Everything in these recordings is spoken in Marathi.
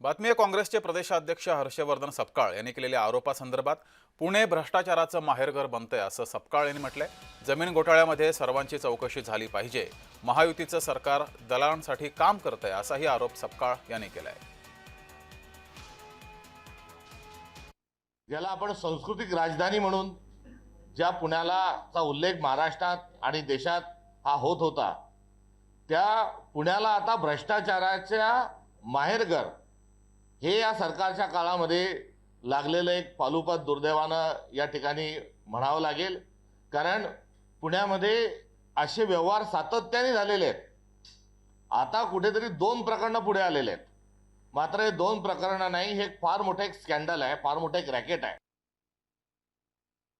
बातमी आहे काँग्रेसचे प्रदेशाध्यक्ष हर्षवर्धन सपकाळ यांनी केलेल्या आरोपासंदर्भात पुणे भ्रष्टाचाराचं माहेरघर बनतंय असं सपकाळ यांनी म्हटलंय. जमीन घोटाळ्यामध्ये सर्वांची चौकशी झाली पाहिजे. महायुतीचं सरकार दलालांसाठी काम करतंय असाही आरोप सपकाळ यांनी केलाय. ज्याला आपण सांस्कृतिक राजधानी म्हणून ज्या पुण्यालाचा उल्लेख महाराष्ट्रात आणि देशात हा होत होता त्या पुण्याला आता भ्रष्टाचाराच्या माहेरघर हे या सरकारच्या काळामध्ये लागलेलं एक पालुपात दुर्दैवानं या ठिकाणी म्हणावं लागेल. कारण पुण्यामध्ये असे व्यवहार सातत्याने झालेले आहेत. आता कुठेतरी दोन प्रकरणं पुढे आलेले आहेत. मात्र हे दोन प्रकरणं नाही हे फार मोठं एक स्कॅन्डल आहे फार मोठं एक रॅकेट आहे.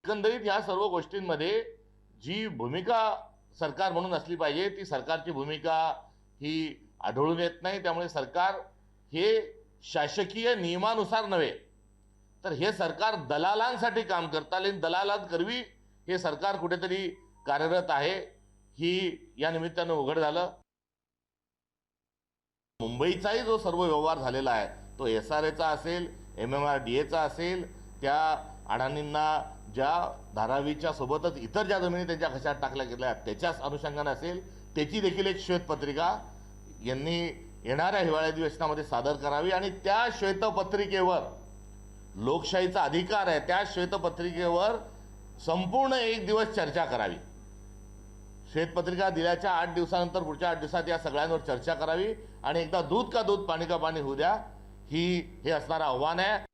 एकंदरीत ह्या सर्व गोष्टींमध्ये जी भूमिका सरकार म्हणून असली पाहिजे ती सरकारची भूमिका ही आढळून येत नाही. त्यामुळे सरकार हे शासकीय नियमानुसार नव्हे. तर हे सरकार दलालांसाठी काम करतं आणि दलालांकरवी हे सरकार कुठेतरी कार्यरत आहे. ही या निमित्तानं उघड झालं. मुंबईचाही जो सर्व व्यवहार झालेला आहे तो एस आर एचा असेल एम एम आर डी एचा असेल त्या अडाणींना ज्या धारावीच्या सोबतच इतर ज्या जमिनी त्यांच्या खशात टाकल्या गेल्या त्याच्याच अनुषंगाने असेल त्याची देखील एक श्वेतपत्रिका यांनी येणाऱ्या हिवाळी अधिवेशनामध्ये सादर करावी आणि त्या श्वेतपत्रिकेवर लोकशाहीचा अधिकार आहे त्या श्वेतपत्रिकेवर संपूर्ण एक दिवस चर्चा करावी. श्वेतपत्रिका दिल्याच्या आठ दिवसानंतर पुढच्या आठ दिवसात या सगळ्यांवर चर्चा करावी आणि एकदा दूध का दूध पाणी का पाणी होऊ द्या ही हे असणारं आव्हान आहे.